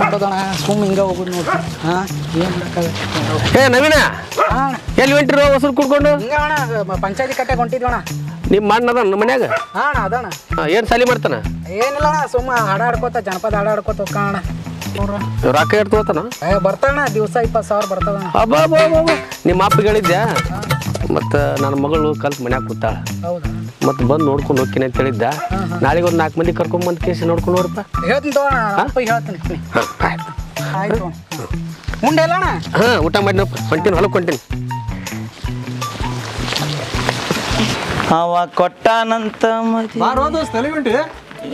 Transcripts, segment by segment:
ಮಾಡೋದಣ್ಣ ಸುಮ್ಮ ಹಿಂಗ ಹೋಗುದು ನೋಡಿ. ಹಾ ಏನ್ ಏ ನವೀನ ಎಲ್ಲಿ ಹೊಂಟಿರೋ ಹೊಸರು ಕುಡ್ಕೊಂಡು? ಹಿಂಗ ಅಣ್ಣ ಪಂಚಾಯತಿ ಕಟ್ಟೆ ಹೊಂಟಿದ್ವಣ ನಿಮ್ಮ ಅಣ್ಣ ಅದ ನಮ್ಮ ಮನ್ಯಾಗ? ಹಾ ಅಣ್ಣ ಅದಣ್ಣ ಏನು ಸಾಲಿ ಮಾಡ್ತಾನ? ಏನಿಲ್ಲ ಅಣ್ಣ ಸುಮ್ಮ ಹಾಡ ಆಡ್ಕೋತ ಜನಪದ ಹಾಡ ಆಡ್ಕೋತ ಹೋಗೋಣ ರೊಕ್ಕ ಇರ್ತಾನ ತಗೋತಾನ ಏ ಬರ್ತಾಣ ದಿವಸ ಇಪ್ಪತ್ತು ಸಾವಿರ ಬರ್ತಾನ ಅಬ್ಬಾ. ನಿಮ್ಮ ಅಪ್ಪ ಹೇಳಿದ್ದೆ ಮತ್ತು ನನ್ನ ಮಗಳು ಕಲ್ತು ಮನ್ಯಾಗ ಕೂತಾಳ. ಹೌದಾ? ಮತ್ತು ಬಂದು ನೋಡ್ಕೊಂಡು ಹೋಗ್ತೀನಿ ಅಂತ ಹೇಳಿದ್ದ. ನಾಳೆಗೆ ಒಂದು ನಾಲ್ಕು ಮಂದಿ ಕರ್ಕೊಂಬಂದು ಕೇಸಿ ನೋಡ್ಕೊಂಡು ನೋಡಪ್ಪ ಹೇಳ್ತೀನಿ ತಗೋಣ ಅಪ್ಪ ಹೇಳ್ತೀನಿ. ಆಯ್ತು. ಉಂಡೆ ಇಲ್ಲ ಅಣ್ಣ? ಹಾಂ ಊಟ ಮಾಡಿ ಹೊಂಟೀನಿ ಹೊಲಕ್ಕೆ ಹೊಂಟೀನಿ. ಅವ ಕೊಟ್ಟಾನಂತ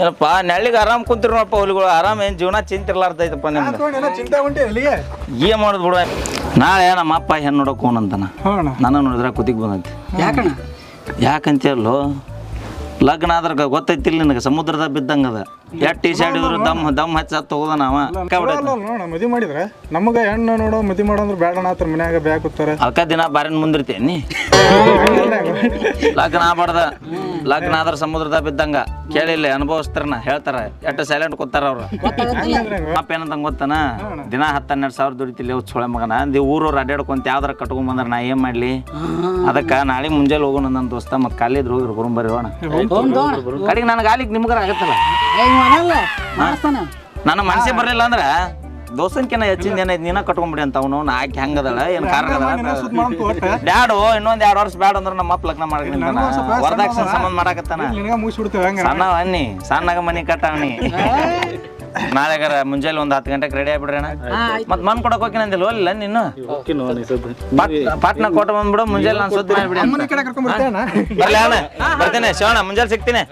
ಏನಪ್ಪ ನೆಳ್ಳಿಗೆ ಆರಾಮ್ ಕುಂತಿರ್ ನೋಡಪ್ಪ ಹುಲಿಗಳು. ಆರಾಮ್ ಏನ್ ಜೀವನ ಚಿಂತಿರ್ಲಾರ್ದೈತಪ್ಪ ನಿಮ್ಗೆ ಚಿಂತೆ ಏನ್ ಮಾಡೋದು ಬಿಡು. ನಾಳೆ ನಮ್ಮ ಅಪ್ಪ ಹೆಣ್ಣು ನೋಡಕ್ ಹೋನಂತಾನ ಹೋಣ ನನ್ನ ನೋಡಿದ್ರೆ ಕುದಿಗೆ ಬಂದೈತಿ. ಯಾಕಣ್ಣ? ಯಾಕಂತೇಳು ಲಗ್ನ ಆದ್ರ ಗೊತ್ತೈತಿಲ್ಲ ನಿನಗೆ ಸಮುದ್ರದ ಬಿದ್ದಂಗದ. ಎಟ್ ಟಿ ಶರ್ಟ್ ಇದ್ರು ದಮ್ ದಮ್ ಹಚ್ಚ ತಗೋದ ನಾವ? ನೋಡ ಮದಿ ಮಾಡಿದ್ರೆ. ನಮಗ ಹೆಣ್ಣು ನೋಡೋ ಮದಿ ಮಾಡೋ ಅಂದ್ರೆ ಬೇಡ ಆತರ ಮನ್ಯಾಗ ಬ್ಯಾಗ್ ಕೂತಾರ ಅಲ್ಕ ದಿನ ಬಾರಿನ ಮುಂದಿರ್ತೇನಿ ಲಗ್ನ ಆಗ್ಬಾರ್ದ. ಲಗ್ನ ಆದ್ರ ಸಮುದ್ರದ ಬಿದ್ದಂಗ. ಕೇಳಿಲ್ಲ ಅನುಭವಿಸ್ತಾರನ ಹೇಳ್ತಾರ. ಎಟ್ಟ ಸೈಲೆಂಟ್ ಕೂತಾರ ಅವ್ರು. ಅಪ್ಪ ಏನಂತ ಗೊತ್ತಾನ? ದಿನ ಹತ್ತು ಹನ್ನೆರಡು ಸಾವಿರ ದುಡಿತಿಲ್ಲ ಇವ್ ಚೊಳೆ ಮಗನ. ಅಂದಿ ಊರವ್ರು ಅಡ್ಡಾಡ್ಕೊಂತ ಯಾವ್ದಾರ ಕಟ್ಕೊಂಡ್ ಬಂದ್ರ ನಾ ಏನ್ ಮಾಡ್ಲಿ? ಅದಕ್ಕ ನಾಳೆ ಮುಂಜಾನೆ ಹೋಗೋಣ ನನ್ನ ದೋಸ್ತ ಮತ್ ಕಾಲಿದ್ರು ಹೋಗಿರು ಗುರುಂಬರಿ ಹೋಣ ಕಡೆಗೆ ನನಗೆ ಆಲಿಕ್ ನಿಮ್ಗಾರ ಆಗತ್ತಲ್ಲ? ಮಾಡಿಸ್ತಾನ ನನ್ನ ಮನಸ್ಸೇ ಬರಲಿಲ್ಲ ಅಂದ್ರ ದೋಸ್ತನ್ಕಿನ ಹೆಚ್ಚಿಂದ ಏನೈತಿ ನೀನ ಕಟ್ಕೊಂಡ್ಬಿಡಿ ಅಂತ ಅವನು. ಆಕೆ ಹೆಂಗದಲ್ಲ ಏನ್ ಕಾರಣ ಬ್ಯಾಡು ಇನ್ನೊಂದ್ ಎರಡ್ ವರ್ಷ ಬ್ಯಾಡ ಅಂದ್ರ ನಮ್ಮ ಅಪ್ಪ ಲಗ್ನ ಮಾಡಿ ವರದಾಕ್ಷಣ ಸಂಬಂಧ ಮಾಡಾಕತ್ತಾನ. ನಿನಗ ಮುಗಿಸ್ಬಿಡ್ತೇವೆ ಹಂಗ ಸಣ್ಣ ಅನ್ನಿ ಸಣ್ಣಗ ಮನಿ ಕಟ್ಟವನಿ. ನಾಳೆಗಾರ ಮುಂಜಾನೆ ಒಂದ್ ಹತ್ತು ಗಂಟೆಗೆ ರೆಡಿ ಆಗ್ಬಿಡ್ರಣ ಮತ್ ಮನ್ ಕೊಡಕ್ ಹೋಗಿ ನಂದಿಲ್ಲ ಹೋಲಿಲ್ಲ ನೀನು? ಪಾಟ್- ಪಾಟ್ನ ಕೊಟ್ಟ ಬಂದ್ಬಿಡು ಮುಂಜಾನೆ ನಾನು ಸುದ್ದಿ ಮಾಡ್ಬಿಡಿ ಬರ್ತೇನೆ ಶಿವಣ್ಣ ಮುಂಜಾನೆ ಸಿಗ್ತೀನಿ.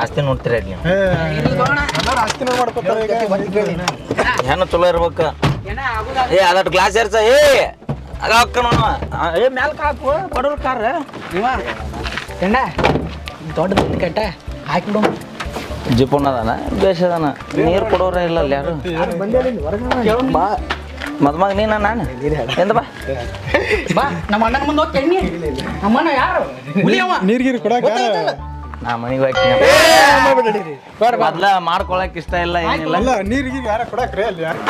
ನಾಸ್ತಿ ನೋಡ್ತೀರ ನೀವು ಆಸ್ತಿ ಹೆಣ್ಣು ಚಲೋ ಇರ್ಬೇಕು? ಏ ಅದಟ್ಟು ಗ್ಲಾಸ್ ಏರ್ಸ ಏ ಅದ ಅಕ್ಕ ನೋಡ ಏ ಮ್ಯಾಲ ಕಾಕು ಬಡವ್ರ ಕಾರ್. ನೀವ ಎಣ್ಣ ದೊಡ್ಡ ಕಟ್ಟ ಹಾಕಿಬಿಡು. ಜಿಪುಣ ಅದಾನ ಬೇಷ್ ಅದಾನ. ನೀರು ಕೊಡೋರ ಇಲ್ಲ ಅಲ್ಲಿ ಯಾರು? ಬಾ ಮದ್ಮಗ ನೀನ ನಾನು? ಎಂದ ಬಾ. ಬಾ ನಮ್ಮ ಅಣ್ಣನ ಮುಂದೆ ಹೋಗಿ ಎಣ್ಣಿ ನಮ್ಮಣ್ಣ ಯಾರು? ನೀರ್ಗಿರಿ ಕೊಡಾಕ ನಾ ಮನೆಗೆ ಹೋಗ್ತೀನಿ ಮೊದ್ಲ ಮಾಡ್ಕೊಳಕ್ ಇಷ್ಟ ಇಲ್ಲ ಏನಿಲ್ಲ. ಅಲ್ಲ ನೀರಿಗೆ ಯಾರ ಕೊಡಾಕ್ರಿ ಅಲ್ಲಿ? ಯಾರು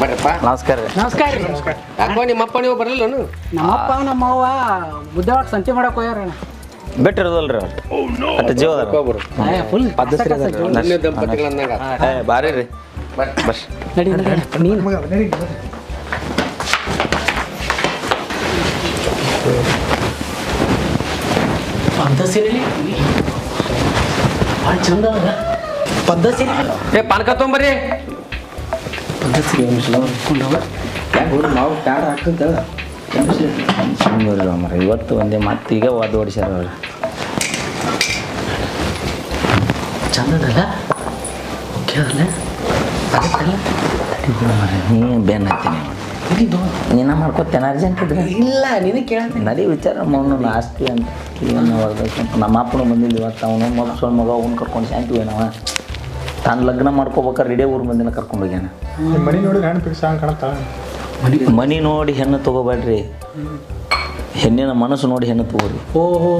ಬರ್ರಪ್ಪ. ನಮಸ್ಕಾರ ರೀ. ನಮಸ್ಕಾರ ರೀ. ಯಾಕೋ ನಿಮ್ಮ ಅಪ್ಪ ನೀವು ಬರಲಿಲ್ಲನು ನಮ್ಮಪ್ಪ ನಮ್ಮವ್ವ ಬುದ್ಧವಾಡ ಸಂತೆ ಮಾಡಕ್ ಬಿಟ್ಟಿರೋದಲ್ರಿ ಅವ್ರು. ಅಟ್ ಜೀವ ಅದಾರ ಫುಲ್ ನನ್ನ ದಂಪತಿಗಳಂದಾಗ ಏ ಬಾರಿ ರೀ. ಬಸ್. ನಡಿ ನಡಿ. ನೀನು. ಭಾಳ ಚಂದ ಅದ ಪದ್ಧತಿ ಸೀರೆ ಏ ಪಾನಕ ತೊಗೊಂಬರ್ರಿ. ಪದ್ಧತಿ ಸೀರೆ ಕೊಂಡವ ನಾವು ಪ್ಯಾಡ ಹಾಕಂತ ಸುಮ್ಮನೆ ಮರ ಇವತ್ತು ಒಂದೇ ಮತ್ತೆ ಈಗ ವಾದ ಓಡಿಸ್ಯಾರ ಅವ್ರು. ಚಂದದಲ್ಲ? ಓಕೆ ಅದಲ್ಲ ಅದಕ್ಕಲ್ಲ ನೀ ಬೇನ್ ಹತ್ತೀನಿ ಇದು ನೀನ ಮಾಡ್ಕೊತೇನೆ ಅರ್ಜೆಂಟ್ ಇದ್ರೆ. ಇಲ್ಲ ನೀನು ಕೇಳ್ತೀನಿ. ನಡಿ ವಿಚಾರ ಮೌನ ಆಸ್ತಿ ಅಂತ. ಏನು ವರ್ದಕ್ಷಿಣೆ ನಮ್ಮ ಅಪ್ಪನ ಬಂದಿಲ್ಲ ಇವತ್ತು. ಅವನು ಮಗ ಸ್ವಲ್ಪ ಮಗ ಅವ್ನು ಕರ್ಕೊಂಡು ಶಾಂತಿ ಏನವ ತಾನು ಲಗ್ನ ಮಾಡ್ಕೋಬೇಕಾರೆ ರೆಡಿ ಊರು ಮಂದಿನ ಕರ್ಕೊಂಡು ಹೋಗ್ಯಾನ. ಮನಿ ನೋಡಿ ಹೆಣ್ಣು ಫಿಕ್ಸ್ ಕಾಣತ್ತ? ಮನಿ ನೋಡಿ ಹೆಣ್ಣು ತಗೋಬೇಡ್ರಿ. ಹೆಣ್ಣಿನ ಮನಸ್ಸು ನೋಡಿ ಹೆಣ್ಣು ತಗೋರಿ. ಓಹೋ.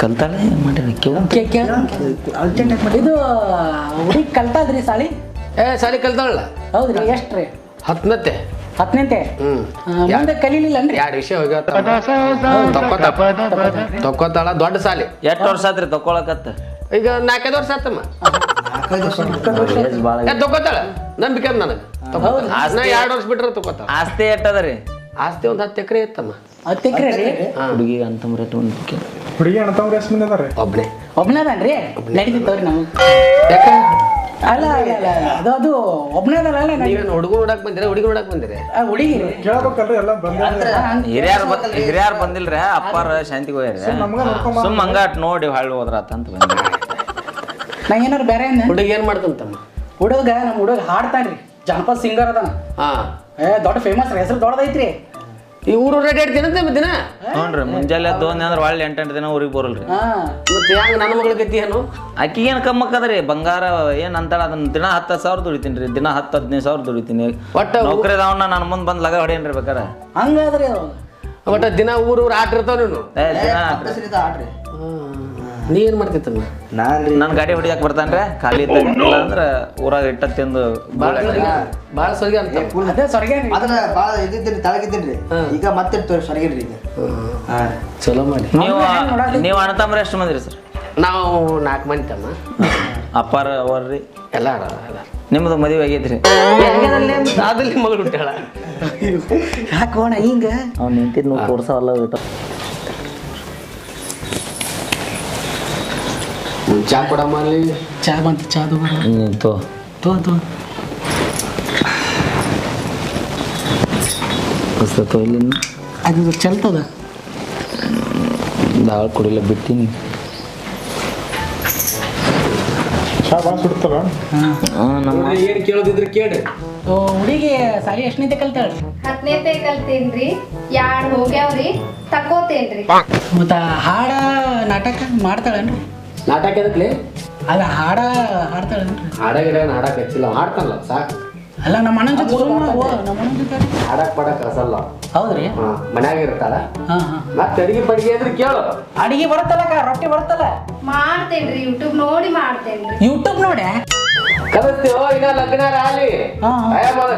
ಕಲ್ತಾಳೆ ಏನು ಮಾಡಿರಿ ಕೇಳ. ಕೇ ಕೇ ಅರ್ಜೆಂಟ್ ಮಾಡಿ. ಇದು ಹುಡುಗಿ ಕಲ್ತಾದ್ರಿ ಸಾಲಿ ಏ ಸಾಲಿ ಕಲ್ತಾಳಲ್ಲ? ಹೌದ್ರಿ ಎಷ್ಟು ರೀ ಹತ್ತನತ್ತೆ ಹತ್ತನೇಂತೆ? ಹ್ಮ್. ಮುಂದೆ ಕಲೀಲಿಲ್ಲ ಅಂದ್ರೆ ಎರಡು ವಿಷಯ ಹೋಗ್ಯಾವ ತಕ್ಕೋತಾಳ ದೊಡ್ಡ ಸಾಲಿ. ಎಷ್ಟು ವರ್ಷ ಆತ್ರಿ ತಕ್ಕೊಳಕತ್ತ ಈಗ ನಾಲ್ಕೈದು ವರ್ಷ ಆತಮ್ಮ. ತಕ್ಕೋತಾಳ. ನಂಬಿಕೆ ನನಗೆ. ನಾ ಎರಡು ವರ್ಷ ಬಿಟ್ರೆ ತಕ್ಕೋತಾಳ. ಆಸ್ತಿ ಎಟ್ಟದರಿ ಆಸ್ತಿ ಒಂದು ಹತ್ತು ಎಕರೆ ಇತ್ತಮ್ಮ. ಹತ್ತು ಎಕರೆ ರೀ? ಹುಡುಗಿ ಅಂತಂದ್ರೆ ಒಂದು ಹುಡುಗಿ ಅಣ್ಣತವ್ರು ಎಷ್ಟು ಮಂದಿ ಅದಾರೆ ಒಬ್ನೇ. ಒಬ್ನದನ್ರಿ ನಡೀತಿತ್ತವ್ರಿ ನಾವು. ಯಾಕ? ಅಲ್ಲ ಅಲ್ಲ ಅಲ್ಲ ಅದು ಅದು ಒಬ್ನದಲ್ಲ ಅಲ್ಲ ನೀವೇನು ಹುಡುಗ ನೋಡಕ್ ಬಂದಿರ? ಹುಡುಗಿ ನೋಡಕ್ ಬಂದಿರಿ? ಹುಡುಗಿ ಕೇಳ್ಬೇಕಲ್ರಿ ಎಲ್ಲ ಬಂದ ಹಿರಿಯರ್ ಬ ಹಿರಿಯರ್ ಬಂದಿಲ್ರಿ ಅಪ್ಪಾರ ಶಾಂತಿಗೆ ಹೋಗ್ಯಾರ. ಸುಮ್ ಹಂಗಾಟ್ ನೋಡಿ ಹಳ್ಳಿ ಹೋದ್ರ ಅಂತ ಬಂದ್ರಿ ನಾ ಏನಾರು ಬೇರೆ ಹುಡುಗ ಹುಡುಗಿ ಏನ್ ಮಾಡ್ತಂತಮ್ಮ ಹುಡುಗ ನಮ್ಮ ಹುಡುಗ ಹಾಡ್ತಾನ್ರಿ. ಜನಪದ ಸಿಂಗರ್ ಅದಾನ. ಹಾ. ಏ ದೊಡ್ಡ ಫೇಮಸ್ ಹೆಸರು ದೊಡ್ಡದೈತ್ರಿ. ಈ ಊರು ರೆಡಿ ಇಡ್ತೀನಂತೆ ದಿನ ಹ್ಞೂ ರೀ ಮುಂಜಾನೆ ಎದ್ದು ಅಂದ್ರೆ ಒಳ್ಳೆ ಎಂಟೆಂಟು ದಿನ ಊರಿಗೆ ಬರಲ್ರಿ. ಹಾ ಮತ್ತೆ ಹೆಂಗ್ ನನ್ನ ಮಗಳ ಗತಿ ಏನು? ಆಕಿಗೆ ಏನು ಕಮ್ಮಕ್ಕದ್ರಿ ಬಂಗಾರ ಏನು ಅಂತಾಳ ಅದನ್ನ ದಿನ ಹತ್ತು ಸಾವಿರ ದುಡಿತೀನಿ ರೀ ದಿನ ಹತ್ತು ಹದಿನೈದು ಸಾವಿರ ದುಡಿತೀನಿ. ಒಟ್ಟ ನೌಕರಿ ಅದಾವನ್ನ ನನ್ನ ಮುಂದೆ ಬಂದು ಲಗ ಹೊಡೇನ್ರಿ ಬೇಕಾರೆ? ಹಂಗಾದ್ರೆ ಒಟ್ಟ ದಿನ ಊರು ಊರು ಆಟ ಇರ್ತಾವ ನೀನು? ದಿನ ನೀ ಏನ್ ನಾನು ನನ್ನ ಗಾಡಿ ಹೊಡಿಯಕ್ಕೆ ಬರ್ತಾನ್ರೆ ಖಾಲಿ ಅಂದ್ರೆ ಊರಾಗ ಇಟ್ಟ ತಿಂದು ಭಾಳ ಭಾಳ ಸೊರ್ಗೆ ಅಂತ. ಅದೇ ಸ್ವರ್ಗ ಅದ್ರ ಭಾಳ ಇದ್ದಿದ್ದೀನಿ ತಳಗಿದ್ದೀನಿ ಈಗ ಮತ್ತೆ ಸೊರಗಿರ್ರಿ ಈಗ. ಹಾ. ಚಲೋ ಮಾಡಿ. ನೀವು ನೀವು ಅಣ್ಣತಮ್ರ ಎಷ್ಟು ಮಂದಿರಿ ಸರ್? ನಾವು ನಾಲ್ಕು ಮಂದಿ ತಮ್ಮ. ಅಪ್ಪಾರ ಅವ್ರಿ ಎಲ್ಲ ನಿಮ್ಮದು ಎಲ್ಲ ನಿಮ್ದು ಮದುವೆ ಆಗೈತ್ರಿ ಅದಲ್ಲಿ ಮಗಳು ಹುಟ್ಟಾಳ ಯಾಕೋಣ ಹಿಂಗ? ಅವ್ನು ನಿಂತಿದ್ದು ತೋರ್ಸವಲ್ಲ ಚಾ ಕೊಡಮ್ಮ ಅಲ್ಲಿ? ಚಾ ಬಂತು ಚಾ ನಿಂತು ತೋ. ತೋ ಹೊಸ್ತೋ ಇಲ್ಲಿ. ಅದು ಚಲ್ತದ? ದಾಳ ಕುಡಿಲ್ಲ ಬಿಟ್ಟಿನಿ. ಚಾ ಭಾಳ ಸುಡ್ತಲ್ಲ ನಮ್ಮ ಏನು ಕೇಳೋದಿದ್ರೆ ಕೇಳಿ. ಓ ಹುಡುಗಿ ಸಾಲಿ ಎಷ್ಟನೇತೆ ಕಲ್ತಾಳ್ರಿ ಹತ್ತನೇತೆ ಕಲ್ತೇನ್ರಿ. ಯಾಡ್ ಹೋಗ್ಯಾವ್ರಿ ತಕೋತೇನ್ರಿ ಮತ್ತ ಹಾಡ ನಾಟಕ ಮಾಡ್ತಾಳೇನ್ರಿ? ನಾಟಕ ಎದಕ್ಲಿ? ಅಲ್ಲ ಹಾಡ ಹಾಡ್ತಾಳೆ ಹಾಡ ಗಿಡ ಹಾಡಕ್ ಹಚ್ಚಿಲ್ಲ ಹಾಡ್ತಾನಲ್ಲ ಸಾಕು. ಅಲ್ಲ ನಮ್ಮ ಅಣ್ಣನ ಜೊತೆ ಸುಮ್ನೆ ಓ ನಮ್ಮ ಅಣ್ಣನ ಜೊತೆ ಹಾಡಕ್ ಪಾಡಕ್ ಕಸಲ್ಲ ಹೌದ್ರಿ? ಮನ್ಯಾಗ ಇರ್ತಾಳ. ಹಾ ಹಾ. ಮತ್ತೆ ಅಡಿಗೆ ಪಡಿಗೆ ಅಂದ್ರೆ ಕೇಳು. ಅಡಿಗೆ ಬರುತ್ತಲ್ಲಕ್ಕ ರೊಟ್ಟಿ ಬರುತ್ತಲ್ಲ? ಮಾಡ್ತೇನ್ರಿ ಯೂಟ್ಯೂಬ್ ನೋಡಿ ಮಾಡ್ತೇನ್ರಿ. ಯೂಟ್ಯೂಬ್ ನೋಡಿ? ಕಲಿಸ್ತೀವೋ? ಇನ್ನ ಲಗ್ನ ಆಲಿ.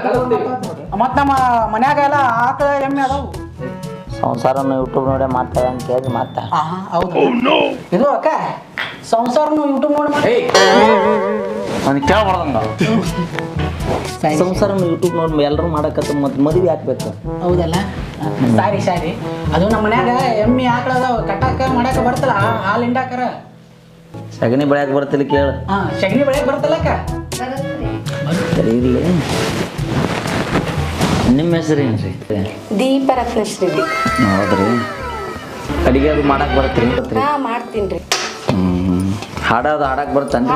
ಕಲಿಸ್ತೀವಿ. ಮತ್ ನಮ್ಮ ಮನ್ಯಾಗ ಎಲ್ಲ ಆಕಳ ಎಮ್ಮೆ ಅದಾವು? ಸಂಸಾರನ ಯೂಟ್ಯೂಬ್ ನೋಡಿ ಮಾಡ್ತಾರೆ ಅಂತ ಕೇಳಿ ಹೌದು. ಇದು ಅಕ್ಕ ಸಂಸಾರನು ಯೂಟ್ಯೂಬ್ ನೋಡಿ ಮಾಡಿ. ಅವ್ನು ಕೇಳ್ಬಾರ್ದಂಗ ಸಂಸಾರನ ಯೂಟ್ಯೂಬ್ ನೋಡಿ ಎಲ್ಲರೂ ಮಾಡಕತ್ತ ಮತ್ತೆ ಮದುವೆ ಹಾಕ್ಬೇಕು ಹೌದಲ್ಲ? ಸಾರಿ ಸಾರಿ. ಅದು ನಮ್ಮ ಮನ್ಯಾಗ ಎಮ್ಮಿ ಆಕಳ ಅದಾವ ಕಟ್ಟಾಕ ಮಾಡಾಕ ಬರ್ತಲ್ಲ ಆ- ಹಾಲ್ ಹಿಂಡಾಕರ ಸಗಣಿ ಬೆಳ್ಯಾಕ ಬರ್ತಿಲ್ಲ ಕೇಳ. ಹಾ ಸಗಣಿ ಬೆಳೆಯಕ್ ಬರ್ತಲ್ಲ ಇರ್ಲಿ. ನಿಮ್ಮ ಹೆಸರು ಏನ್ರಿ? ದೀಪ ರತ್ನಶ್ರೀ ಹೌದ್ರಿ. ಅಡಿಗೆ ಅದು ಮಾಡಕ್ ಬರತ್ರಿ ಮಾಡ್ತೀನಿ ಹಾ ಹ್ಮ್ ಹಾಡೋದು ಹಾಡಕ್ ಬರ್ತಾನೆ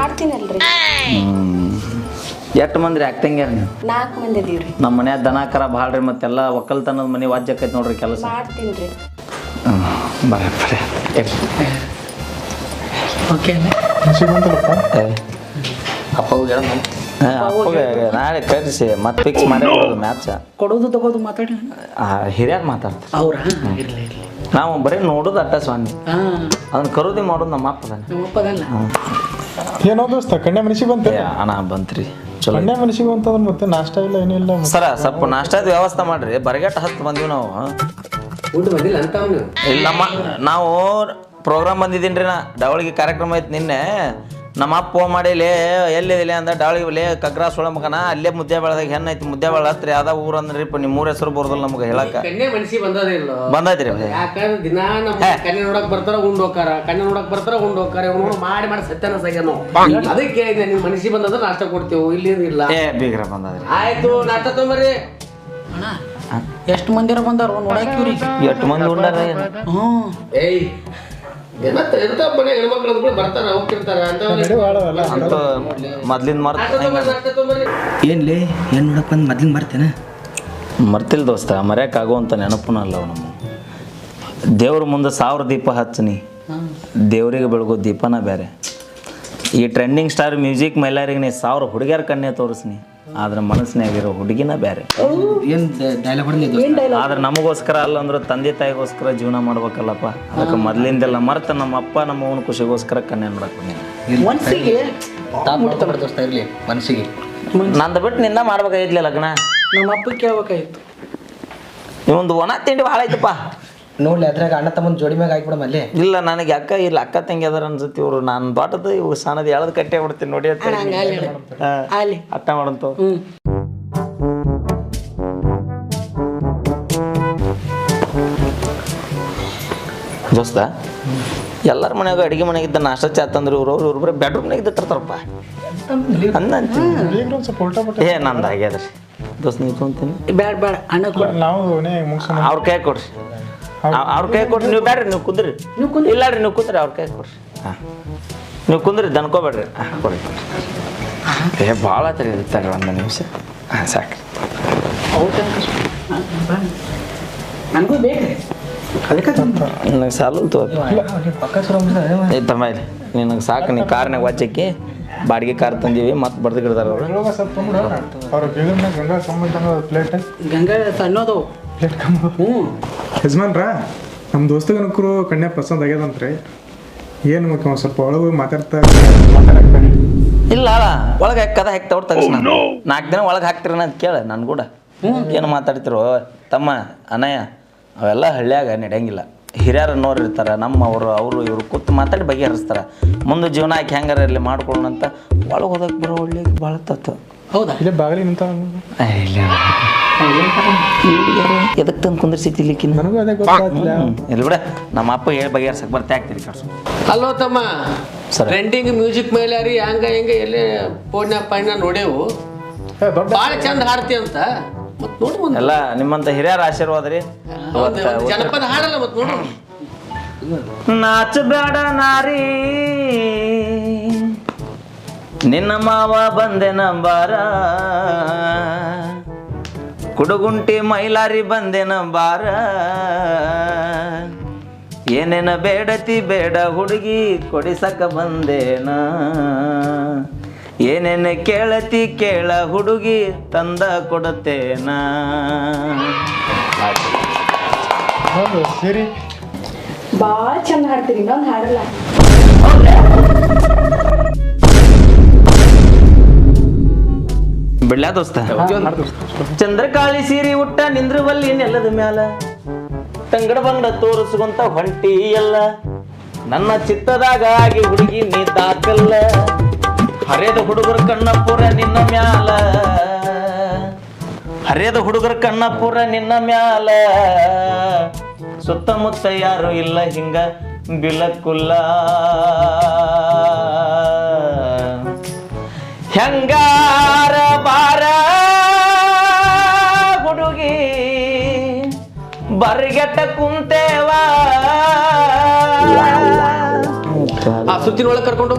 ಎಷ್ಟು ಮಂದಿ ರೀ ಆಗ್ತಂಗ್ಯಾರ ನೀವು ನಾಲ್ಕು ಮಂದಿ ಅದೀವ್ರಿ ನಮ್ಮ ಮನ್ಯಾಗ ದನ ಕರ ಭಾಳ ರೀ ಮತ್ತೆಲ್ಲ ಒಕ್ಕಲ್ತನದ ಮನೆ ವಾಜ್ಯ ಆಕೈತಿ ನೋಡ್ರಿ ಕೆಲಸ. ಮಾಡ್ತೀನ್ರಿ. ಓಕೆ ಅಪ್ಪ ನಾಳೆ ಕರೆಸಿ ಮತ್ತೆ ಫಿಕ್ಸ್ ಮಾಡಿ ಮ್ಯಾಚ್. ಕೊಡೋದು ತಗೋದು ಮಾತಾಡಿ. ಹಿರಿಯರು ಮಾತಾಡ್ತಾರೆ. ಅವ್ರ? ಇರ್ಲಿ ಇರ್ಲಿ. ನಾವು ಬರೀ ನೋಡೋದು ಅಟ್ಟ ಸ್ವಾಮಿ. ಅದನ್ನ ಕರುದಿ ಮಾಡೋದು ನಮ್ಮ ಅಪ್ಪ ಅದಾನೆ ನಮ್ಮ ಒಪ್ಪದಲ್ಲ ಏನೋ ದೋಸ್ತ ಕಣ್ಣೆ ಮನಸ್ಸಿಗೆ ಬಂತೆ. ಅಣ್ಣ ಬಂತ್ರಿ. ಚಲೋ ಕನ್ಯಾ ಮನಸ್ಸಿಗೆ ಬಂತಂದ್ರೆ ಮತ್ತೆ ನಾಷ್ಟ ಇಲ್ಲ ಏನಿಲ್ಲ ಸರ ಸ್ವಲ್ಪ ನಾಷ್ಟಾದ ವ್ಯವಸ್ಥೆ ಮಾಡ್ರಿ. ಬರಗಟ್ಟ ಹತ್ತು ಬಂದೀವಿ ನಾವು ಇಲ್ಲಮ್ಮ ಬಂದಿಲ್ಲ ಅಂತ ಅವನು. ಇಲ್ಲ ನಮ್ಮ ನಾವು ಪ್ರೋಗ್ರಾಮ್ ಬಂದಿದ್ದೀನಿ ನಾ. ಡವಳಿಗೆ ಕಾರ್ಯಕ್ರಮ ಐತೆ ನಿನ್ನೆ. ನಮ್ಮ ಅಪ್ಪ ಫೋನ್ ಮಾಡಿ ಲೇ ಎಲ್ಲಿದಿಲ್ಲ ಅಂದ ಡಾಳಿ ಲೇ ಕಗ್ರಾ ಸೊಳ ಮಗನ ಅಲ್ಲೇ ಮುದ್ದೆ ಬೆಳೆದಾಗ ಹೆಣ್ಣು ಐತಿ ಮುದ್ದೆ ಬೆಳೆ ಹತ್ರಿ ಅದ ಊರು ಅಂದ್ರಿಪ್ಪ ನಿಮ್ಮ ಊರ ಹೆಸರು ಬರೋದಿಲ್ಲ ನಮ್ಗೆ ಹೇಳಕ್ಕ ಕನ್ಯೆ ಬಂದದೇ ಇಲ್ಲ ಬಂದೈತ್ರಿ ಯಾಕಂದ್ರೆ ದಿನಾ ನಮ್ಮ ಕನ್ಯೆ ನೋಡಕ್ ಬರ್ತಾರ ಉಂಡ್ ಹೋಕಾರ ಕನ್ಯೆ ನೋಡಕ್ ಬರ್ತಾರ ಉಂಡ್ ಹೋಕಾರ ಇವ್ನು ಮಾಡಿ ಮಾಡಿ ಸತ್ಯನ ಸಗ್ಯಾನು ಅದಕ್ಕೆ ನಿಮ್ ಮನಸ್ಸಿಗೆ ಬಂದದ ನಾಷ್ಟ ಕೊಡ್ತೇವೆ ಇಲ್ಲಿ ಇಲ್ಲ. ಏ ಬೀಗ್ರ ಬಂದದ್ರಿ. ಆಯ್ತು ನಾಷ್ಟ ತೊಂಬರ್ರಿ ಅಣ್ಣ ಎಷ್ಟು ಮಂದಿರ ಬಂದಾರ ನೋಡಕ್ ಎಷ್ಟು ಮಂದಿ ಉಂಡಾರ ಏಯ್ ಎಂತ ಮನೆ ಹೆಣ್ಮಕ್ಳು ಅಂದ್ಬಿಟ್ಟು ಬರ್ತಾರ ಹೋಗ್ತಿರ್ತಾರ ಅಂತ ನಡಿ ಬಾಳವಲ್ಲ ಅಂತ ಮೊದ್ಲಿನ ನಾಷ್ಟ ಮರ್ತ ಏನ್ಲಿ ಏನ್ ಮೊದ್ಲಿನ ಮರ್ತಿಲ್ ದೋಸ್ತ ಮರ್ಯಾಕಾಗುವಂಥ ನೆನಪುನ ಅಲ್ಲ ಅವು ನಮ್ಮ ದೇವ್ರ ಮುಂದೆ ಸಾವಿರ ದೀಪ ಹಚ್ಚನಿ. ದೇವ್ರಿಗೆ ಬೆಳಗೋ ದೀಪನ ಬೇರೆ ಈ ಟ್ರೆಂಡಿಂಗ್ ಸ್ಟಾರ್ ಮ್ಯೂಸಿಕ್ ಮೈಲಾರಿಗೆ ನೀ ಸಾವಿರ ಹುಡುಗಿಯರ ಕಣ್ಣೆ ತೋರಿಸ್ನಿ. ಆದ್ರೆ ಮನಸ್ಸಿನಾಗಿರೋ ಹುಡುಗಿನ ಬೇರೆ. ಏನ್ ಡೈಲಾಗ್ ಆದ್ರೆ ನಮಗೋಸ್ಕರ ಅಲ್ಲ ಅಂದ್ರೆ ತಂದೆ ತಾಯಿಗೋಸ್ಕರ ಜೀವನ ಮಾಡ್ಬೇಕಲ್ಲಪ್ಪ. ಅದಕ್ಕೆ ಮೊದ್ಲಿಂದೆಲ್ಲ ಮರ್ತ ನಮ್ಮ ಅಪ್ಪ ನಮ್ಮ ಅವನ ಖುಷಿಗೋಸ್ಕರ ಕನ್ಯಾ ನೋಡಕ್ ದೋಸ್ತ ಇರ್ಲಿ ಮನಸ್ಸಿಗೆ ನಂದು ಬಿಟ್ಟು ನಿಂದ ಮಾಡ್ಬೇಕಾಗಿದ್ಲಿ ಲಗ್ನ? ನಮ್ಮ ಅಪ್ಪ ಕೇಳ್ಬೇಕಾಯ್ತು ಇವೊಂದು ಒಣ ತಿಂಡಿ ಭಾಳ ಐತಪ್ಪ. ನೋಡ್ಲಿ ಅದ್ರಾಗ ಅಣ್ಣ ತಮ್ಮನ ಜೋಡಿ ಮ್ಯಾಗ ಹಾಕ್ಬಿಡಮ್ ಅಲ್ಲೇ ಇಲ್ಲ ನನಗೆ ಅಕ್ಕ ಇಲ್ಲ ಅಕ್ಕ ತಂಗಿ ಅದಾರ ಅನ್ಸುತ್ತೆ ಇವ್ರು. ನಾನು ದೊಡ್ಡದು ಇವು ಸಣ್ಣದು ಎಳದ್ ಕಟ್ಟೆ ಬಿಡ್ತೀನಿ ನೋಡಿ ಅಂತ ಅಟ್ಟ ಮಾಡಂತ. ದೋಸ್ತ ಎಲ್ಲರ ಮನ್ಯಾಗ ಅಡಿಗೆ ಮನೆಗಿದ್ದ ನಾಷ್ಟ ಚಾ ತಂದ್ರೆ ಇವ್ರು ಅವ್ರು ಇವ್ರು ಬರೀ ಬೆಡ್ರೂಮ್ನಾಗ ಇದ್ದಿರ್ತಾರಪ್ಪ ಅಂದ ಅಂತೀನಿ ಈಗ ಒಂದ್ ಸ್ವಲ್ಪ ಉಲ್ಟಾ ಪಟ್ಟ ಏ ನಂದು ಆಗ್ಯದ್ರಿ ದೋಸ್ತ ನೀವು ತೊಗೊಂತೀನಿ. ಬ್ಯಾಡ ಬ್ಯಾಡ ಅಣ್ಣ ಕೊಡು. ನಾವು ಅವ್ರ ಕೈ ಕೊಡ್ರಿ. ಅವ್ರ ಕೈ ಕೊಡ್ರಿ ನೀವು ಬೇಡ್ರಿ ನೀವು ಕುಂದ್ರಿ. ಇಲ್ಲ ರೀ ನೀವು ಕುಂದ್ರಿ ಅವ್ರ ಕೈ ಕೊಡ್ರಿ. ಹಾಂ. ನೀವು ಕುಂದ್ರಿ ದನ್ಕೋಬೇಡ್ರಿ. ಹಾಂ ಕೊಡಿ ಕೊಡ್ರಿ. ಏ ಭಾಳ ಆತ್ರಿ ಇರ್ತಾರೆ ಒಂದು ನಿಮಿಷ ಹಾಂ ಸಾಕು. ನನಗೂ ಬೇಕ್ರಿ. ಅದಕ್ಕೆ ನನಗೆ ಸಾಲು ತಮ್ಮ ಇಲ್ಲಿ ನಿನಗೆ ಸಾಕು ನೀ ಕಾರ್ನಾಗ ವಾಚಕ್ಕೆ ಬಾಡಿಗೆ ಕಾರ್ ತಂದೀವಿ ಮತ್ತೆ ಬರ್ದು ಗಿಡ್ದಾರ ಅವ್ರು. ಗಂಗಾ ಕಮ್ಮ ಪ್ಲೇಟ್ ಹ್ಞೂ. ಯಜಮಾನ್ರ ನಮ್ಮ ದೋಸ್ತಗನಕರು ಕನ್ಯಾ ಪಸಂದ್ ಆಗ್ಯದಂತ್ರಿ. ಏನು ಮುಖ್ಯ ಒಂದ್ ಸ್ವಲ್ಪ ಒಳಗೆ ಮಾತಾಡ್ತಾ ಮಾತಾಡಕ್ಕೆ ಇಲ್ಲ ಅಲ್ಲ ಒಳಗೆ ಕದ ಹಾಕಿ ಅವ್ರು ತಗಸ್ ನಾನು ನಾಲ್ಕು ದಿನ ಒಳಗೆ ಹಾಕ್ತೀರ ಅಂತ ಕೇಳ ನನ್ ಕೂಡ. ಏನು ಮಾತಾಡ್ತಿರೋ? ತಮ್ಮ ಅನಯ ಅವೆಲ್ಲ ಹಳ್ಳಿಯಾಗ ನಡೆಯಂಗಿಲ್ಲ. ಹಿರಿಯರು ಅನ್ನೋರು ಇರ್ತಾರೆ ನಮ್ಮ ಅವರು ಅವರು ಇವರು ಕೂತು ಮಾತಾಡಿ ಬಗೆಹರಿಸ್ತಾರೆ. ಮುಂದೆ ಜೀವನ ಹಾಕಿ ಹೆಂಗಾರ ಇಲ್ಲಿ ಮಾಡ್ಕೊಳ್ಳೋಣ ಅಂತ ಒಳಗೆ ಹೋದಕ್ಕೆ ಬರೋ ಒಳ್ಳೆ ಭಾಳ ತತ್ತು ಹೌದಾ? ಇಲ್ಲೇ ಬಾಗಿಲಿ ನಿಂತ ಎದಕ್ಕೆ ತಂದು ಕುಂದಿರ್ಸೈತಿ ಇಲ್ಲಿಕ್ಕಿನ ನನಗೂ ಅದೇ ಗೊತ್ತಾಗ್ತಿಲ್ಲ. ಇಲ್ಲ ಬಿಡ. ನಮ್ಮ ಅಪ್ಪ ಹೇಳಿ ಬಗೆಹರ್ಸಕ್ಕೆ ಬರ್ತಾ ಆಗ್ತೀರಿ ಕಳ್ಸು ಹಲೋ ತಮ್ಮ. ಸರ್. ಟ್ರೆಂಡಿಂಗ್ ಮ್ಯೂಸಿಕ್ ಮೇಲೆ ರೀ ಹಂಗ ಹಿಂಗ ಎಲ್ಲಿ ಪೋಣ್ಯ ಪಣ್ಣ ನೋಡೇವು? ಬಾಳ ಭಾಳ ಚಂದ ಹಾಡ್ತಿ ಅಂತ. ಮತ್ ನೋಡು ಒಂದು. ಎಲ್ಲ ನಿಮ್ಮಂತ ಹಿರಿಯರ ಆಶೀರ್ವಾದ ರೀ. ಒಂದು- ಒಂದು ಜನಪದ ಹಾಡಲ್ಲ ಮತ್ ನೋಡು. ನಾಚಬೇಡ ನಾರಿ. ನಿನ್ನ ಮಾವ ಬಂದೆ ನಂಬಾರ. ಕುಡುಗುಂಟಿ ಮೈಲಾರಿ ಬಂದೆನ ಬಾರ. ಏನೇನ ಬೇಡತಿ ಬೇಡ ಹುಡುಗಿ ಕೊಡಿಸಕ ಬಂದೇನ. ಏನೇನ ಕೇಳತಿ ಕೇಳ ಹುಡುಗಿ ತಂದ ಕೊಡುತ್ತೇನ ಸರಿ. ಭಾಳ ಚಂದ ಹಾಡ್ತೀರಿ ಇನ್ನೊಂದು ಹಾಡಲ್ಲ. ಬಿಡ್ಲಾ ದೋಸ್ತ. ಚಂದ್ರಕಾಳಿ ಸೀರಿ ಉಟ್ಟ ನಿಂದ್ರವಲ್ಲಿ ನೆಲದ ಮ್ಯಾಲ. ತಂಗಡ ಬಂಗಡ ತೋರಿಸುವಂತ ಹೊಂಟಿ ಎಲ್ಲ. ನನ್ನ ಚಿತ್ತದಾಗ ಆಗಿ ಹುಡುಗಿ ನೀ ತಾಕಲ್ಲ ಹರಿಯದ ಹುಡುಗರ ಕಣ್ಣಪುರ ನಿನ್ನ ಮ್ಯಾಲ. ಹರಿಯದ ಹುಡುಗರ ಕಣ್ಣಪುರ ನಿನ್ನ ಮ್ಯಾಲ. ಸುತ್ತಮುತ್ತ ಯಾರು ಇಲ್ಲ ಹಿಂಗ ಬಿಲಕುಲ್ಲ. ಹೆಂಗಾರ ಬಾರ ಹುಡುಗಿ ಬರ್ಗೆಟ್ಟ ಕುಂತೇವ. ಆ ಸುತ್ತಿನೊಳಗೆ ಕರ್ಕೊಂಡು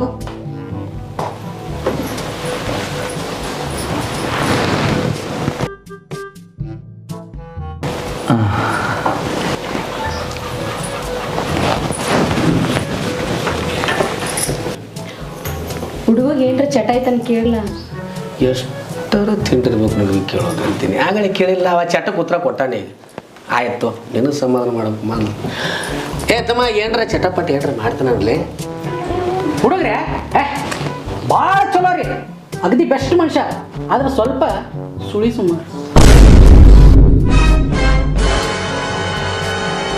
ಏನ್ರ ಚಟ ಐತನ್ ಕೇಳಲ್ಲ ಎಷ್ಟರ ತಿಂತಿರ್ಬೇಕು ನಿನಗೆ ಕೇಳೋದು ಅಂತೀನಿ. ಆಗಲೇ ಕೇಳಿಲ್ಲ ಅವ ಚಟಕ್ಕೆ ಉತ್ತರ ಕೊಟ್ಟಾನೆ ಆಯಿತು ಆಯ್ತು ನಿನಗೆ ಸಮಾಧಾನ ಮಾಡಬೇಕು ಮಾಡು. ಏ ತಮ್ಮ ಏನ್ರ ಚಟಪಟ ಏನ್ರ ಮಾಡ್ತಾನಲ್ಲಿ ಹುಡುಗ್ರೆ ಏ ಭಾಳ ಚಲೋ ರೀ. ಅಗದಿ ಬೆಸ್ಟ್ ಮನುಷ್ಯ. ಆದ್ರೆ ಸ್ವಲ್ಪ ಸುಳಿ ಸುಮಾರು.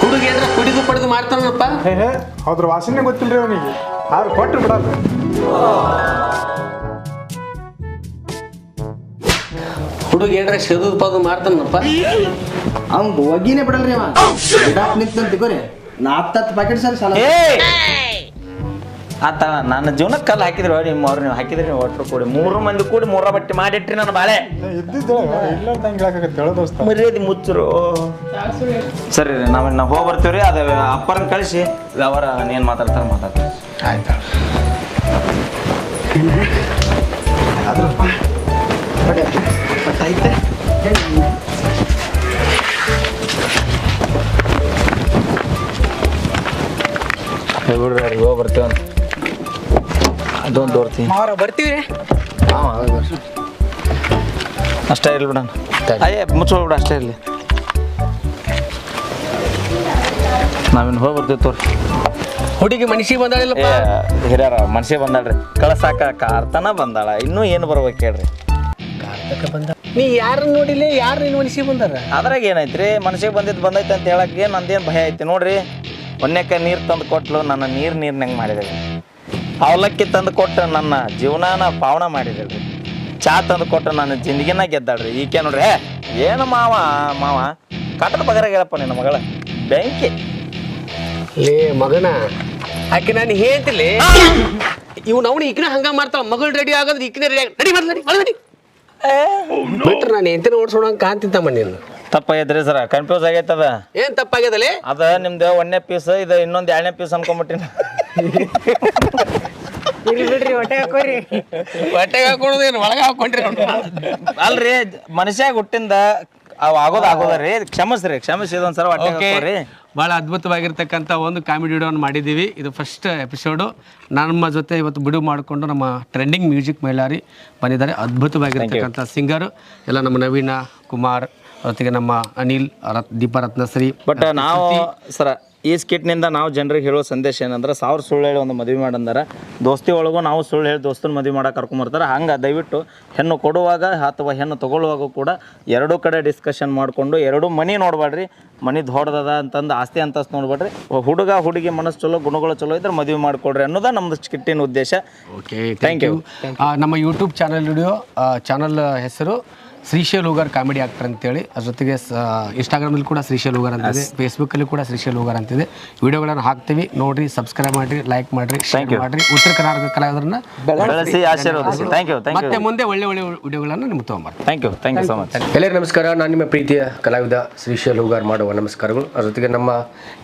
ಹುಡುಗ ಏನ್ರ ಕುಡಿದು ಪಡೆದು ಮಾಡ್ತಾನಪ್ಪ ಅದ್ರ ವಾಸನೆ ಗೊತ್ತಿಲ್ರಿ ಅವನಿಗೆ. ಆದ್ರೆ ಕೊಟ್ರು ಬಿಡಲ್ಲ ಹುಡುಗ ಏನ್ರ ಸೇದು ಪದು ಮಾಡ್ತಾನಪ್ಪ ಅವ್ನು ಒಗ್ಗಿನೇ ಬಿಡಲ್ರಿ ಅವ. ಬಿಡಾಕ್ ನಿಂತ ತಿಗೋರಿ ನಾ ಹತ್ತತ್ತು ಪ್ಯಾಕೆಟ್ ಸರ್ ಸಲ. ಆತ ನನ್ನ ಜೀವನಕ್ಕೆ ಕಲ್ಲು ಹಾಕಿದ್ರು ನಿಮ್ಮ ಅವ್ರು ನೀವು ಹಾಕಿದ್ರಿ ನೀವು ಒಟ್ಟರು ಕೂಡಿ. ಮೂರು ಮಂದಿ ಕೂಡಿ ಮೂರ ಬಟ್ಟೆ ಮಾಡಿಟ್ರಿ ನನ್ನ ಬಾಳೆ. ಮರ್ಯಾದೆ ಮುಚ್ಚರು. ಸರಿ ರೀ ನಾವು ನಾವು ಹೋಗಿ ಬರ್ತೀವಿ ರೀ ಅದು ಅಪ್ಪರನ್ನ ಕಳಿಸಿ ವ್ಯವಹಾರ ಏನು ಮಾತಾಡ್ತಾರೆ ಮಾತಾಡ್ತಾರೆ ಆಯ್ತಾ. ಹೋಗಿ ಬರ್ತೀವಿ ಅಂತ ಅದೊಂದು ತೋರ್ತೀನಿ ಮಾವ್ರ ಬರ್ತೀವಿ ಅಷ್ಟೇ ಇರ್ಲಿ ಬಿಡಣ ಅಯ್ಯ ಮುಚ್ಚೋಬಿಡ ಅಷ್ಟೇ ಇರಲಿ. ನಾವಿನ್ನು ಹೋಗಿ ಬರ್ತೀವಿ ತೋರಿ. ಹುಡುಗಿ ಮನುಷ್ಯ ಬಂದಾಳಿಲ್ಲಪ್ಪ? ಹಿರಿಯರ ಮನುಷ್ಯ ಬಂದಾಳ್ರಿ. ಕಳಸಾಕ ಕಾರ್ತನ ಬಂದಾಳ. ಇನ್ನೂ ಏನು ಬರ್ಬೇಕು ಹೇಳ್ರಿ ನೀ ಯಾರನ್ನ ನೋಡಿಲ್ಲ ಯಾರು ನಿನ್ನ ಮನುಷ್ಯ ಬಂದಾರ? ಅದ್ರಾಗ ಏನೈತ್ರಿ? ಮನುಷ್ಯಗೆ ಬಂದಿದ್ದು ಬಂದೈತೆ ಅಂತ ಹೇಳಕ್ಕೆ ನಂದೇನು ಭಯ ಐತಿ ನೋಡ್ರಿ. ಒನ್ನೆಕ್ಕ ನೀರು ತಂದು ಕೊಟ್ಲು ನನ್ನ ನೀರು ನೀರ್ನಂಗೆ ಮಾಡಿದೇವೆ ಅವಲಕ್ಕಿ ತಂದು ಕೊಟ್ಟು ನನ್ನ ಜೀವನಾನ ಪಾವನ ಮಾಡಿದ್ರಿ ಚಾ ತಂದು ಕೊಟ್ಟು ನನ್ನ ಜಿಂದಗಿನ ಗೆದ್ದಾಡ್ರಿ ಈಕೆ ನೋಡ್ರಿ ಏನು ಮಾವ ಮಾವ? ಕಟ್ಟದ ಬಗರ ಹೇಳಪ್ಪ ನಿನ್ನ ಮಗಳ. ಬೆಂಕಿ. ಲೇ ಮಗನ ಆಕೆ ನಾನು ಹೇಳ್ತಿಲಿ ಇವ್ ಅವನು ಈಕನ ಹಂಗ ಮಾಡ್ತಾವ ಮಗಳು ರೆಡಿ ಆಗೋದ್ರೆ ಈಕಿನ ರೆಡಿ ಆಗಿ ಬಂದ್ ನಡಿ ಬಿಟ್ರೆ ನಾನು ಎಂತಿನ ಓಡಿಸೋಣ ಕಾಂತಿದ್ದಮ್ಮ ನೀನು. ತಪ್ಪಾಗೈತ್ರಿ ಸರ ಕನ್ಫ್ಯೂಸ್ ಆಗೈತದ. ಏನ್ ತಪ್ಪಾಗ್ಯದಲ್ಲಿ ಅದ ನಿಮ್ದು ಒಂದನೇ ಪೀಸ್ ಇದು ಇನ್ನೊಂದು ಎರಡನೇ ಪೀಸ್ ಅನ್ಕೊಂಬಿಟ್ಟಿನಿ. ಬಿಡ್ರಿ ಹೊಟ್ಟೆ ಹಾಕೋರಿ. ಹೊಟ್ಟೆಗೆ ಒಳಗೆ ಹಾಕೊಂಡ್ರಿ. ಅಲ್ರಿ ಮನುಷ್ಯಾಗ ಹುಟ್ಟಿಂದ ಅವ್ ಆಗೋದು ಆಗೋದ್ರಿ ಕ್ಷಮಿಸ್ರಿ ಕ್ಷಮಿಸಿ ಇದೊಂದ್ಸಲ ಓಕೆ ಹೊಟ್ಟೆ ಭಾಳ ಅದ್ಭುತವಾಗಿರ್ತಕ್ಕಂಥ ಒಂದು ಕಾಮಿಡಿ ವಿಡಿಯೋನ ಮಾಡಿದೀವಿ ಇದು ಫಸ್ಟ್ ಎಪಿಸೋಡು ನಮ್ಮ ಜೊತೆ ಇವತ್ತು ಬಿಡು ಮಾಡಿಕೊಂಡು ನಮ್ಮ ಟ್ರೆಂಡಿಂಗ್ ಮ್ಯೂಸಿಕ್ ಮೈಲಾರಿ ಬಂದಿದ್ದಾರೆ. ಅದ್ಭುತವಾಗಿರ್ತಕ್ಕಂಥ ಸಿಂಗರ್ ಎಲ್ಲ ನಮ್ಮ ನವೀನ ಕುಮಾರ್ ಜೊತೆಗೆ ನಮ್ಮ ಅನಿಲ್ ರತ್ ದೀಪ ರತ್ನಶ್ರೀ ಬಟ್ ನಾವು ಸರ ಈ ಸ್ಕಿಟ್ನಿಂದ ನಾವು ಜನರಿಗೆ ಹೇಳೋ ಸಂದೇಶ ಏನಂದ್ರೆ ಸಾವಿರ ಸುಳ್ಳು ಹೇಳಿ ಒಂದು ಮದುವೆ ಮಾಡಂದ್ರೆ. ದೋಸ್ತಿ ಒಳಗೂ ನಾವು ಸುಳ್ಳು ಹೇಳಿ ದೋಸ್ತನ ಮದುವೆ ಮಾಡೋಕೆ ಕರ್ಕೊಂಬರ್ತಾರೆ ಹಂಗೆ ದಯವಿಟ್ಟು ಹೆಣ್ಣು ಕೊಡುವಾಗ ಅಥವಾ ಹೆಣ್ಣು ತೊಗೊಳ್ಳುವಾಗ ಕೂಡ ಎರಡೂ ಕಡೆ ಡಿಸ್ಕಷನ್ ಮಾಡಿಕೊಂಡು ಎರಡೂ ಮನಿ ನೋಡಬೇಡ್ರಿ. ಮನಿ ದೊಡ್ಡದದ ಅಂತಂದು ಆಸ್ತಿ ಅಂತಸ್ತು ನೋಡ್ಬೇಡ್ರಿ. ಹುಡುಗ ಹುಡುಗಿ ಮನಸ್ಸು ಚಲೋ ಗುಣಗಳು ಚಲೋ ಇದ್ರೆ ಮದುವೆ ಮಾಡಿಕೊಡ್ರಿ ಅನ್ನೋದ ನಮ್ದು ಸ್ಕಿಟ್ಟಿನ ಉದ್ದೇಶ. ಓಕೆ ಥ್ಯಾಂಕ್ ಯು ನಮ್ಮ ಯೂಟ್ಯೂಬ್ ಚಾನಲ್ ವಿಡಿಯೋ ಚಾನಲ್ ಹೆಸರು ಶ್ರೀಶೈಲ್ ಹೋಗಾರ್ ಕಾಮಿಡಿ ಆಕ್ಟರ್ ಅಂತೇಳಿ ಅದ್ರ ಜೊತೆಗೆ ಇನ್ಸ್ಟಾಗ್ರಾಮಲ್ಲಿ ಕೂಡ ಶ್ರೀಶೈಲ್ ಹೋಗಾರ್ ಅಂತಿದೆ ಫೇಸ್ಬುಕ್ಕಲ್ಲಿ ಕೂಡ ಶ್ರೀಶೈಲ್ ಅಂತ ಅಂತಿದೆ ವಿಡಿಯೋಗಳನ್ನು ಹಾಕ್ತೀವಿ ನೋಡ್ರಿ ಸಬ್ಸ್ಕ್ರೈಬ್ ಮಾಡಿರಿ ಲೈಕ್ ಮಾಡಿರಿ ಶೇರ್ ಮಾಡಿರಿ. ಉತ್ತರ ಕರ್ನಾಟಕ ಕಲಾವಿದರನ್ನ ಬೆಳೆಸಿ ಆಶೀರ್ವದಿಸಿ ಥ್ಯಾಂಕ್ ಯು ಥ್ಯಾಂಕ್ ಯು ಮತ್ತೆ ಮುಂದೆ ಒಳ್ಳೆ ಒಳ್ಳೆ ವಿಡಿಯೋಗಳನ್ನು ನಿಮ್ಗೆ ತೊಗೊಂಬರ್ತೀನಿ. Thank you thank you so much ಎಲ್ಲರಿಗೂ ನಮಸ್ಕಾರ. ನಾನು ನಿಮ್ಮ ಪ್ರೀತಿಯ ಕಲಾವಿದ ಶ್ರೀಶೈಲ್ ಹೂಗಾರ್ ಮಾಡುವ ನಮಸ್ಕಾರಗಳು. ಅದ್ರ ಜೊತೆಗೆ ನಮ್ಮ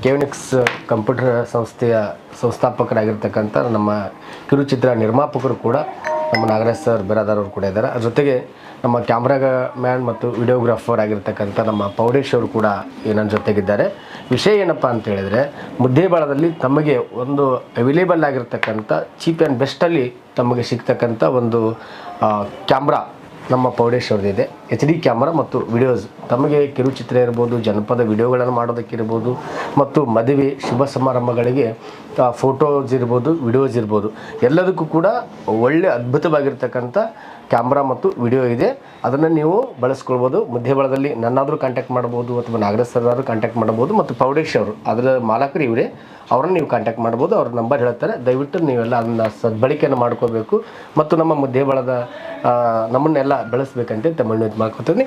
ಕೆವಿನಿಕ್ಸ್ ಕಂಪ್ಯೂಟರ್ ಸಂಸ್ಥೆಯ ಸಂಸ್ಥಾಪಕರಾಗಿರ್ತಕ್ಕಂಥ ನಮ್ಮ ಕಿರುಚಿತ್ರ ನಿರ್ಮಾಪಕರು ಕೂಡ ನಮ್ಮ ನಾಗರಾಜ್ ಸರ್ ಬಿರಾದಾರ್ ಅವರು ಕೂಡ ಇದ್ದಾರೆ. ಅದ್ರ ಜೊತೆಗೆ ನಮ್ಮ ಕ್ಯಾಮ್ರಾ ಮ್ಯಾನ್ ಮತ್ತು ವಿಡಿಯೋಗ್ರಾಫರ್ ಆಗಿರ್ತಕ್ಕಂಥ ನಮ್ಮ ಪೌಡೇಶ್ ಅವರು ಕೂಡ ನನ್ನ ಜೊತೆಗಿದ್ದಾರೆ. ವಿಷಯ ಏನಪ್ಪ ಅಂತ ಹೇಳಿದರೆ, ಮುದ್ದೇಬಾಳದಲ್ಲಿ ತಮಗೆ ಒಂದು ಅವೈಲೇಬಲ್ ಆಗಿರ್ತಕ್ಕಂಥ ಚೀಪ್ ಆ್ಯಂಡ್ ಬೆಸ್ಟಲ್ಲಿ ತಮಗೆ ಸಿಗ್ತಕ್ಕಂಥ ಒಂದು ಕ್ಯಾಮ್ರಾ ನಮ್ಮ ಅವ್ರದ್ದಿದೆ ಎಚ್ ಡಿ ಕ್ಯಾಮ್ರಾ ಮತ್ತು ವಿಡಿಯೋಸ್. ತಮಗೆ ಕಿರುಚಿತ್ರ ಇರ್ಬೋದು, ಜನಪದ ವಿಡಿಯೋಗಳನ್ನು ಮಾಡೋದಕ್ಕಿರ್ಬೋದು, ಮತ್ತು ಮದುವೆ, ಶುಭ ಸಮಾರಂಭಗಳಿಗೆ ಫೋಟೋಸ್ ಇರ್ಬೋದು ವಿಡಿಯೋಸ್ ಇರ್ಬೋದು, ಎಲ್ಲದಕ್ಕೂ ಕೂಡ ಒಳ್ಳೆ ಅದ್ಭುತವಾಗಿರ್ತಕ್ಕಂಥ ಕ್ಯಾಮ್ರಾ ಮತ್ತು ವಿಡಿಯೋ ಇದೆ. ಅದನ್ನು ನೀವು ಬಳಸ್ಕೊಳ್ಬೋದು. ಮಧ್ಯಬಳದಲ್ಲಿ ನನ್ನಾದರೂ ಕಾಂಟ್ಯಾಕ್ಟ್ ಮಾಡ್ಬೋದು ಅಥವಾ ನಾಗರಾಜ್ ಸರ್ ಆದರೂ ಕಾಂಟ್ಯಾಕ್ಟ್ ಮಾಡ್ಬೋದು ಮತ್ತು ಪೌಡೇಶ್ ಅವರು ಅದರ ಮಾಲಕರು ಇವರೇ ಅವ್ರನ್ನ ನೀವು ಕಾಂಟ್ಯಾಕ್ಟ್ ಮಾಡ್ಬೋದು. ಅವ್ರ ನಂಬರ್ ಹೇಳ್ತಾರೆ. ದಯವಿಟ್ಟು ನೀವೆಲ್ಲ ಅದನ್ನು ಸದ್ಬಳಕೆಯನ್ನು ಮಾಡ್ಕೋಬೇಕು. ಮತ್ತು ನಮ್ಮ ಮುದ್ದೇಬಳದ ಬಳದ ನಮ್ಮನ್ನೆಲ್ಲ ಬೆಳೆಸ್ಬೇಕಂತ ತಮ್ಮನ್ನು ಇದು ಮಾಡ್ಕೊತೀನಿ.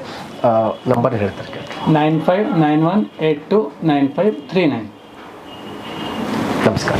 ನಂಬರ್ ಹೇಳ್ತಾರೆ nine five nine one eight two nine five three nine ನಮಸ್ಕಾರ.